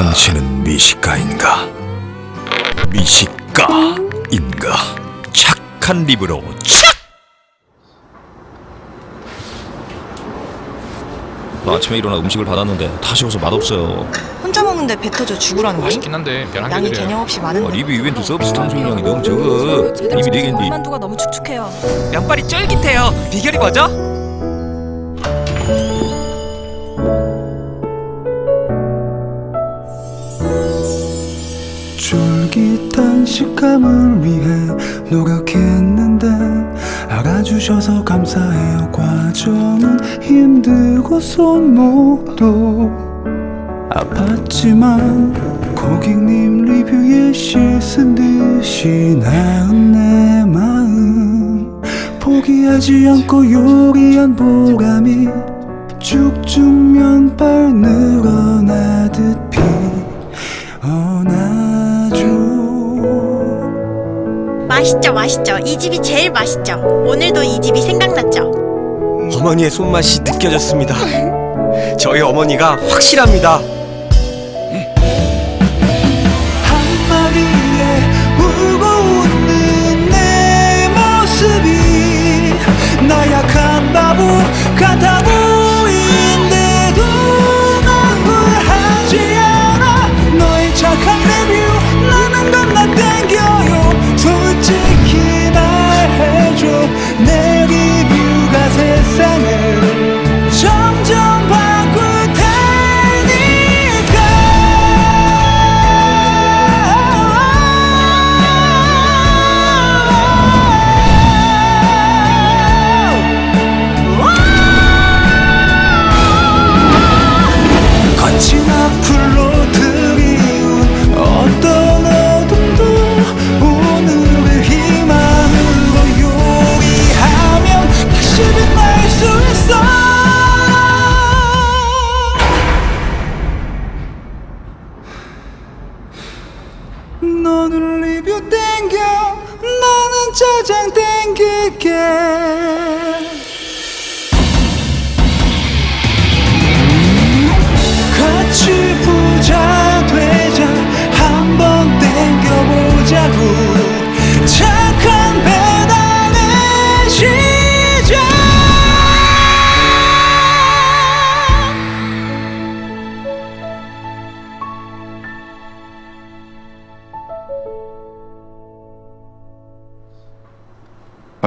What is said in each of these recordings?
당신은 미식가인가? 미식가인가? 착한 립으로 착! 나 아침에 일어나 음식을 받았는데 다 식어서 맛없어요. 혼자 먹는데 배 터져 죽으라는 거니? 맛있긴 한데 별한 양이. 개념 없이 아, 많은데 리뷰 이벤트 서비스 탕수육량이 너무 적어. 입이 네 개인데. 만두가 너무 축축해요 면발이 쫄깃해요. 비결이 뭐죠? 쫄깃한 식감을 위해 노력했는데 알아주셔서 감사해요. 과정은 힘들고 손목도 아팠지만 고객님 리뷰에 씻은 듯이 나은 내 마음. 포기하지 않고 요리한 보람이 쭉쭉 면발 늘어나듯 피 맛있죠, 맛있죠. 이 집이 제일 맛있죠. 오늘도 이 집이 생각났죠. 어머니의 손맛이 느껴졌습니다. 저희 어머니가 확실합니다. summer 너는 리뷰 땡겨. 나는 짜장 땡길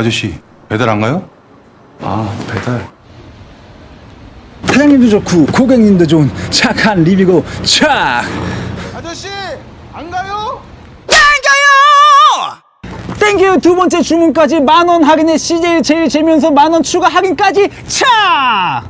아저씨 배달 안 가요? 아 배달. 사장님도 좋고 고객님도 좋은 착한 리뷰고 착! 아저씨 안 가요? 땡큐 두 번째 주문까지 만 원 할인에 CJ 제일 재면서 만 원 추가 할인까지 착